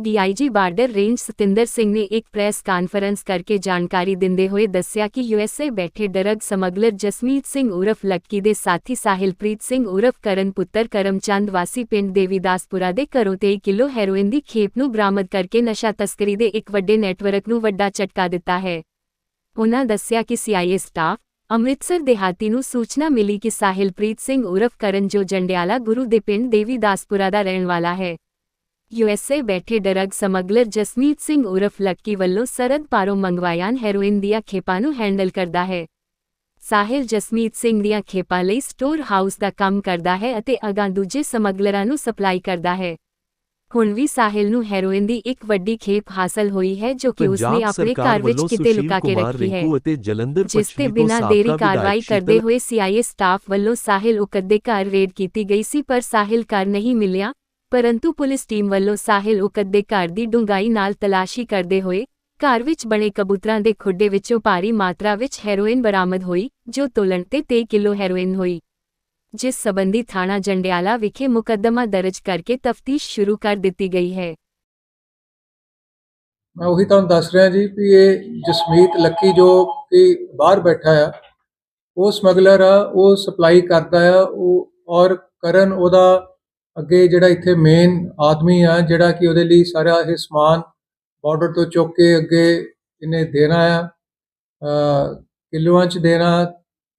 DIG border range Satinder Singh ਨੇ ਇੱਕ press conference ਕਰਕੇ ਜਾਣਕਾਰੀ ਦਿੰਦੇ ਹੋਏ ਦੱਸਿਆ ਕਿ ਯੂਐਸਏ ਬੈਠੇ ਡਰੱਗ ਸਮਗਲਰ ਜਸਮੀਤ ਸਿੰਘ ਉਰਫ ਲੱਕੀ ਦੇ ਸਾਥੀ ਸਾਹਿਲਪ੍ਰੀਤ ਸਿੰਘ ਉਰਫ ਕਰਨ ਪੁੱਤਰ ਕਰਮਚੰਦ ਵਾਸੀ ਪਿੰਡ ਦੇਵੀਦਾਸਪੁਰਾ ਦੇ ਘਰੋਂ 23 ਕਿਲੋ ਹੈਰੋਇਨ ਦੀ ਖੇਪ ਨੂੰ ਬਰਾਮਦ ਕਰਕੇ ਨਸ਼ਾ ਤਸਕਰੀ ਦੇ ਇੱਕ ਵੱਡੇ ਨੈਟਵਰਕ ਨੂੰ ਵੱਡਾ ਝਟਕਾ ਦਿੱਤਾ ਹੈ ਉਨ੍ਹਾਂ ਦੱਸਿਆ ਕਿ ਸੀਆਈਏ ਸਟਾਫ ਅੰਮ੍ਰਿਤਸਰ ਦੇਹਾਤੀ ਨੂੰ ਸੂਚਨਾ ਮਿਲੀ ਕਿ ਸਾਹਿਲਪ੍ਰੀਤ ਸਿੰਘ ਉਰਫ ਕਰਨ ਜੋ ਜੰਡਿਆਲਾ ਗੁਰੂ ਦੇ ਪਿੰਡ ਦੇਵੀਦਾਸਪੁਰਾ ਦਾ ਰਹਿਣ ਵਾਲਾ ਹੈ ਯੂਐਸਏ ਬੈਠੇ ਡਰੱਗ ਸਮਗਲਰ ਜਸਮੀਤ ਸਿੰਘ ਉਰਫ ਲੱਕੀ ਵੱਲੋਂ ਸਰਦ ਪਾਰੋਂ ਮੰਗਵਾਇਆਨ ਹੈਰੋਇਨ ਦੀਆਂ ਖੇਪਾਂ ਨੂੰ ਹੈਂਡਲ ਕਰਦਾ ਹੈ ਸਾਹਿਲ ਜਸਮੀਤ ਸਿੰਘ ਦੀਆਂ ਖੇਪਾਂ ਲਈ ਸਟੋਰ ਹਾਊਸ ਦਾ ਕੰਮ ਕਰਦਾ ਹੈ ਅਤੇ ਅਗਾਂ ਦੂਜੇ ਸਮਗਲਰਾਂ ਨੂੰ ਸਪਲਾਈ ਕਰਦਾ ਹੈ ਹੁਣ ਵੀ ਸਾਹਿਲ ਨੂੰ ਹੈਰੋਇਨ ਦੀ ਇੱਕ ਵੱਡੀ ਖੇਪ ਹਾਸਲ ਹੋਈ ਹੈ ਜੋ ਕਿ ਉਸਨੇ ਆਪਣੇ ਘਰ ਵਿੱਚ ਕਿਤੇ ਲੁਕਾ ਕੇ ਰੱਖੀ ਹੈ ਜਿਸ ਤੇ ਬਿਨਾਂ ਦੇਰੀ ਕਾਰਵਾਈ ਕਰਦੇ ਹੋਏ ਸੀਆਈਏ ਸਟਾਫ ਵੱਲੋਂ ਸਾਹਿਲ ਉਕਤ ਦੇ ਘਰ ਰੇਡ ਕੀਤੀ ਗਈ ਸੀ ਪਰ ਸਾਹਿਲ ਘਰ ਨਹੀਂ ਮਿਲਿਆ ਪਰੰਤੂ ਪੁਲਿਸ ਟੀਮ ਵੱਲੋਂ ਸਾਹਿਲ ਉਕਤ ਦੇ ਘਰ ਦੀ ਡੂੰਘਾਈ ਨਾਲ ਤਲਾਸ਼ੀ ਕਰਦੇ ਹੋਏ, ਘਰ ਵਿੱਚ ਬਣੇ ਕਬੂਤਰਾਂ ਦੇ ਖੁੱਡੇ ਵਿੱਚੋਂ ਭਾਰੀ ਮਾਤਰਾ ਵਿੱਚ ਹੈਰੋਇਨ ਬਰਾਮਦ ਹੋਈ, ਜੋ ਤੋਲਣ ਤੇ 23 ਕਿਲੋ ਹੈਰੋਇਨ ਹੋਈ। ਜਿਸ ਸਬੰਧੀ ਥਾਣਾ ਜੰਡਿਆਲਾ ਵਿਖੇ ਮੁਕੱਦਮਾ ਦਰਜ ਕਰਕੇ ਤਫਤੀਸ਼ ਸ਼ੁਰੂ ਕਰ ਦਿੱਤੀ ਗਈ ਹੈ। ਮੈਂ ਉਹੀ ਤੁਹਾਨੂੰ ਦੱਸ ਰਿਹਾ ਜੀ ਵੀ ਇਹ ਜਸਮੀਤ ਲੱਕੀ ਜੋ ਕਿ ਬਾਹਰ ਬੈਠਾ ਆ, ਉਹ ਸਮਗਲਰ ਆ, ਉਹ ਸਪਲਾਈ ਕਰਦਾ ਆ, ਉਹ ਔਰ ਕਰਨ ਉਹਦਾ ਅੱਗੇ ਜਿਹੜਾ ਇੱਥੇ ਮੇਨ ਆਦਮੀ ਆ ਜਿਹੜਾ ਕਿ ਉਹਦੇ ਲਈ ਸਾਰਾ ਇਹ ਸਮਾਨ ਬਾਰਡਰ ਤੋਂ ਚੁੱਕ ਕੇ ਅੱਗੇ ਇਹਨੇ ਦੇਣਾ ਆ ਅ, ਕਿਲੋਆਂ ਚ ਦੇਣਾ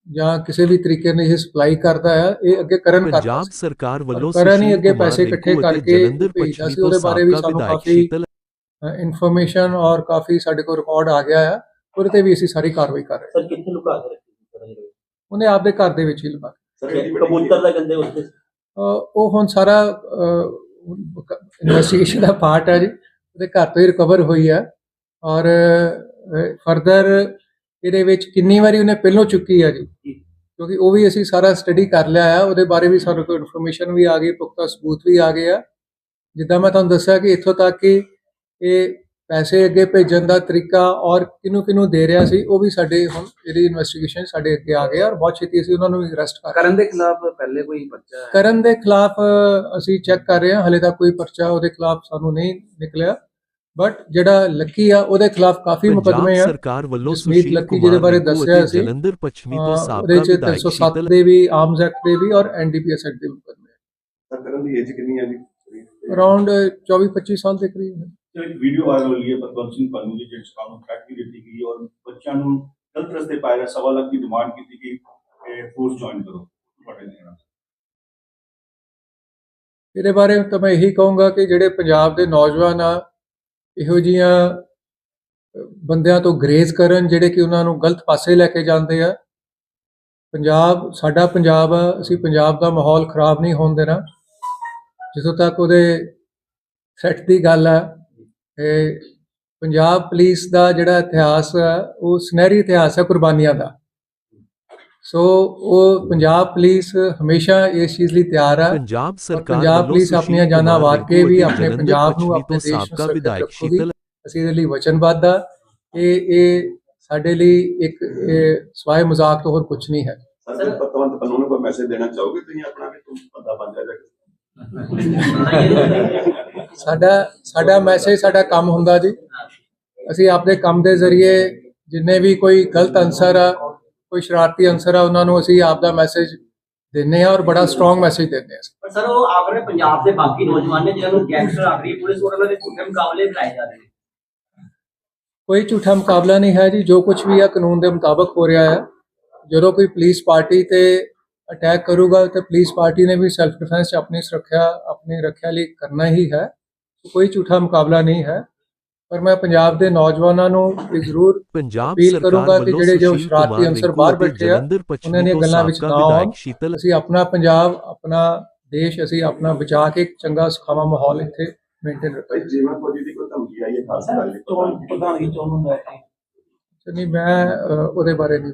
ਜਾਂ ਕਿਸੇ ਵੀ ਤਰੀਕੇ ਨਾਲ ਇਹ ਸਪਲਾਈ ਕਰਦਾ ਆ ਇਹ ਅੱਗੇ ਕਰਨ ਕਰਦਾ ਪੰਜਾਬ ਸਰਕਾਰ ਵੱਲੋਂ ਕਰਨ ਹੀ ਅੱਗੇ ਪੈਸੇ ਇਕੱਠੇ ਕਰਕੇ ਜਲੰਧਰ ਭੇਜਦਾ ਸੀ, ਤੋਂ ਉਹਦੇ ਬਾਰੇ ਵੀ ਸਾਨੂੰ ਕਾਫੀ ਇਨਫੋਰਮੇਸ਼ਨ ਔਰ ਕਾਫੀ ਸਾਡੇ ਕੋਲ ਰਿਕਾਰਡ ਆ ਗਿਆ ਆ ਉਹਦੇ ਤੇ ਵੀ ਅਸੀਂ ਸਾਰੀ ਕਾਰਵਾਈ ਕਰ ਰਹੇ ਹਾਂ ਸਰ ਕਿੱਥੇ ਲੁਕਾ ਕੇ ਰੱਖੀ? ਉਹਨੇ ਆਪਦੇ ਘਰ ਦੇ ਵਿੱਚ ਹੀ ਲਗਾ ਸਰ ਕਬੂਤਰ ਦਾ ਕਹਿੰਦੇ ਉੱਤੇ ਉਹ ਹੁਣ ਸਾਰਾ ਇਨਵੈਸਟੀਗੇਸ਼ਨ ਦਾ ਪਾਰਟ ਹੈ ਜੀ। ਉਹਦੇ ਘਰ ਤੋਂ ਹੀ ਰਿਕਵਰ ਹੋਈ ਹੈ ਔਰ ਫਰਦਰ ਇਹਦੇ ਵਿੱਚ ਕਿੰਨੀ ਵਾਰੀ ਉਹਨੇ ਪਹਿਲੋਂ ਚੁੱਕੀ ਹੈ ਜੀ। ਕਿਉਂਕਿ ਉਹ ਵੀ ਅਸੀਂ ਸਾਰਾ ਸਟੱਡੀ ਕਰ ਲਿਆ ਆ। ਉਹਦੇ ਬਾਰੇ ਵੀ ਸਾਡੇ ਕੋਲ ਇਨਫੋਰਮੇਸ਼ਨ ਵੀ ਆ ਗਈ ਪੁਖਤਾ ਸਬੂਤ ਵੀ ਆ ਗਏ ਆ ਜਿੱਦਾਂ ਮੈਂ ਤੁਹਾਨੂੰ ਦੱਸਿਆ ਕਿ ਇੱਥੋਂ ਤੱਕ ਕਿ ਇਹ ਪੈਸੇ ਅੱਗੇ ਭੇਜਣ ਦਾ ਤਰੀਕਾ ਔਰ ਕਿਹਨੂੰ ਕਿਹਨੂੰ ਦੇ ਰਿਹਾ ਸੀ ਉਹ ਵੀ ਸਾਡੇ ਹੁਣ ਇਹਦੀ ਇਨਵੈਸਟੀਗੇਸ਼ਨ ਸਾਡੇ ਅੱਗੇ ਆ ਗਿਆ ਔਰ ਬਹੁਤ ਛੇਤੀ ਅਸੀਂ ਉਹਨਾਂ ਨੂੰ ਅਰੈਸਟ ਕਰ ਕਰਨ ਦੇ ਖਿਲਾਫ ਪਹਿਲੇ ਕੋਈ ਪਰਚਾ ਹੈ? ਕਰਨ ਦੇ ਖਿਲਾਫ ਅਸੀਂ ਚੈੱਕ ਕਰ ਰਹੇ ਹਾਂ ਹਲੇ ਤੱਕ ਕੋਈ ਪਰਚਾ ਉਹਦੇ ਖਿਲਾਫ ਸਾਨੂੰ ਨਹੀਂ ਨਿਕਲਿਆ। ਬਟ ਜਿਹੜਾ ਲੱਕੀ ਆ ਉਹਦੇ ਖਿਲਾਫ ਕਾਫੀ ਮੁਕੱਦਮੇ ਆ। ਸਰਕਾਰ ਵੱਲੋਂ ਸੁਸ਼ੀਲ ਲੱਕੀ ਜਿਹਦੇ ਬਾਰੇ ਦੱਸਿਆ ਸੀ, ਜਲੰਧਰ ਪੱਛਮੀ ਤੋਂ ਸਾਬਕਾ ਵਿਧਾਇਕ 307 ਸ਼ੀਤਲ ਦੇ ਵੀ ਆਰਮਸ ਐਕਟ ਦੇ ਵੀ ਔਰ ਐਨਡੀਪੀਐਸ ਐਕਟ ਦੇ ਮੁਕੱਦਮੇ। ਤਾਂ ਕਰਨ ਦੀ ਏਜ ਕਿੰਨੀ ਹੈ ਜੀ? ਅਰਾਊਂਡ 24 25 ਸਾਲ ਦੇ ਕਰੀਬ ਹੈ। ਤੇ ਇੱਕ ਵੀਡੀਓ ਵਾਇਰਲ ਹੋਈ ਹੈ ਪਤਵੰਤ ਸਿੰਘ ਪੰਨੂ ਦੀ ਜਿਸ ਕਾਨੂੰ ਥ੍ਰੈਟ ਵੀ ਦਿੱਤੀ ਗਈ ਔਰ ਬੱਚਿਆਂ ਨੂੰ ਗਲਤ ਰਸਤੇ ਪਾਇਆ ਗਿਆ ਸਵਾ ਲੱਖ ਦੀ ਡਿਮਾਂਡ ਕੀਤੀ ਗਈ ਕਿ ਫੋਰਸ ਜੁਆਇਨ ਕਰੋ ਤੁਹਾਡੇ ਨਾਲ ਇਹਦੇ ਬਾਰੇ ਤਾਂ ਮੈਂ ਇਹੀ ਕਹੂੰਗਾ ਕਿ ਜਿਹੜੇ ਪੰਜਾਬ ਦੇ ਨੌਜਵਾਨ ਆ ਇਹੋ ਜੀਆਂ ਬੰਦਿਆਂ ਤੋਂ ਗਰੇਜ਼ ਕਰਨ ਜਿਹੜੇ ਕਿ ਉਹਨਾਂ ਨੂੰ ਗਲਤ ਪਾਸੇ ਲੈ ਕੇ ਜਾਂਦੇ ਆ ਪੰਜਾਬ ਸਾਡਾ ਪੰਜਾਬ ਆ ਅਸੀਂ ਪੰਜਾਬ ਦਾ ਮਾਹੌਲ ਖਰਾਬ ਨਹੀਂ ਹੋਣ ਦੇਣਾ ਜਿੱਥੋਂ ਤੱਕ ਉਹਦੇ ਸੈੱਟ ਦੀ ਗੱਲ ਆ ਪੰਜਾਬ ਪੁਲਿਸ ਦਾ ਜਿਹੜਾ ਇਤਿਹਾਸ ਆ ਉਹ ਸੁਨਹਿਰੀ ਇਤਿਹਾਸ ਹੈ ਕੁਰਬਾਨੀਆਂ ਦਾ। ਸੋ ਉਹ ਪੰਜਾਬ ਪੁਲਿਸ ਹਮੇਸ਼ਾ ਇਸ ਚੀਜ਼ ਲਈ ਤਿਆਰ ਆ ਪੰਜਾਬ ਸਰਕਾਰ ਪੰਜਾਬ ਪੁਲਿਸ ਆਪਣੀਆਂ ਜਾਨਾਂ ਵਾਰ ਕੇ ਵੀ ਆਪਣੇ ਪੰਜਾਬ ਨੂੰ, ਆਪਣੇ ਦੇਸ਼ ਨੂੰ ਵਿਧਾਇਕ। ਸ਼ੀਤਲ ਅਸੀਂ ਇਹਦੇ ਲਈ ਵਚਨਬੱਧ ਆ। ਇਹ ਇਹ ਸਾਡੇ ਲਈ ਇੱਕ ਸਵਾਏ ਮਜ਼ਾਕ ਤੋਂ ਹੋਰ ਕੁਝ ਨਹੀਂ ਹੈ। ਸਰ ਪਤਵੰਤ ਪੰਨੂ ਨੂੰ ਕੋਈ ਮੈਸੇਜ ਦੇਣਾ ਚਾਹੋਗੇ ਤੁਸੀਂ ਆਪਣਾ ਵੀ ਤੂੰ ਬੰਦਾ ਬਣ ਜਾ ਜਾ ਸਾਡਾ ਸਾਡਾ ਮੈਸੇਜ ਸਾਡਾ ਕੰਮ ਹੁੰਦਾ ਜੀ। ਅਸੀਂ ਆਪਣੇ ਕੰਮ ਦੇ ਜ਼ਰੀਏ ਜਿੰਨੇ ਵੀ ਕੋਈ ਗਲਤ ਅਨਸਰ ਆ ਕੋਈ ਸ਼ਰਾਰਤੀ ਅਨਸਰ ਆ ਉਹਨਾਂ ਨੂੰ ਅਸੀਂ ਆਪ ਦਾ ਮੈਸੇਜ ਦਿੰਨੇ ਆ ਔਰ ਬੜਾ ਸਟਰੋਂਗ ਮੈਸੇਜ ਦਿੰਦੇ ਆ। ਸਰ ਉਹ ਆਪਣੇ ਪੰਜਾਬ ਦੇ ਬਾਕੀ ਨੌਜਵਾਨ ਨੇ ਜਿਹਨਾਂ ਨੂੰ ਗੈਂਗਸਟਰ ਆ ਰਹੀ ਪੁਲਿਸ ਉਹਨਾਂ ਦੇ ਝੂਠੇ ਮੁਕਾਬਲੇ ਕਰਾਏ ਜਾ ਰਹੇ ਨੇ। ਕੋਈ ਝੂਠਾ ਮੁਕਾਬਲਾ ਨਹੀਂ ਹੈ ਜੀ ਜੋ ਕੁਝ ਵੀ ਆ ਕਾਨੂੰਨ ਦੇ ਮੁਤਾਬਕ ਹੋ ਰਿਹਾ ਹੈ ਜਦੋਂ ਕੋਈ ਪੁਲਿਸ ਪਾਰਟੀ ਤੇ ਅਟੈਕ ਕਰੂਗਾ ਤੇ ਪੁਲਿਸ ਪਾਰਟੀ ਨੇ ਵੀ ਸੈਲਫ ਡਿਫੈਂਸ 'ਚ ਆਪਣੀ ਸੁਰੱਖਿਆ ਆਪਣੀ ਰੱਖਿਆ ਲਈ ਕਰਨਾ ਹੀ ਹੈ। ਕੋਈ ਝੂਠਾ ਮੁਕਾਬਲਾ ਨਹੀਂ ਹੈ। ਪਰ ਮੈਂ ਪੰਜਾਬ ਦੇ ਨੌਜਵਾਨਾਂ ਨੂੰ ਇਹ ਜ਼ਰੂਰ ਪੰਜਾਬ ਸਰਕਾਰ ਕਿ ਵੱਲੋਂ ਜਿਹੜੇ ਜੋ ਸ਼ਰਾਰਤੀ ਰਿੰਕੂ ਬਾਹਰ ਬੈਠੇ ਆ, ਉਹਨਾਂ ਤੋਂ ਗੱਲਾਂ ਵਿੱਚ ਨਾ ਆਉਣ। ਅਸੀਂ ਆਪਣਾ ਪੰਜਾਬ ਆਪਣਾ ਦੇਸ਼ ਅਸੀਂ ਆਪਣਾ ਬਚਾ ਕੇ ਇੱਕ ਚੰਗਾ ਸੁਖਾਵਾਂ ਮਾਹੌਲ ਇੱਥੇ ਮੇਨਟੇਨ ਭਾਈ ਜੀਵਨ ਫੌਜੀ ਦੀ ਕੋਈ ਧਮਕੀ ਆਈ ਹੈ ਖਾਸ ਗੱਲ ਚੋਣ ਪ੍ਰਧਾਨਗੀ ਚੋਣ ਨੂੰ ਲੈ ਕੇ ਨਹੀਂ ਮੈਂ ਉਹਦੇ ਬਾਰੇ ਨਹੀਂ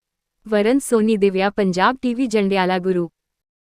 ਵਰਨ ਸੋਨੀ ਦਿਵਿਆ ਪੰਜਾਬ ਟੀਵੀ ਜੰਡਿਆਲਾ ਗੁਰੂ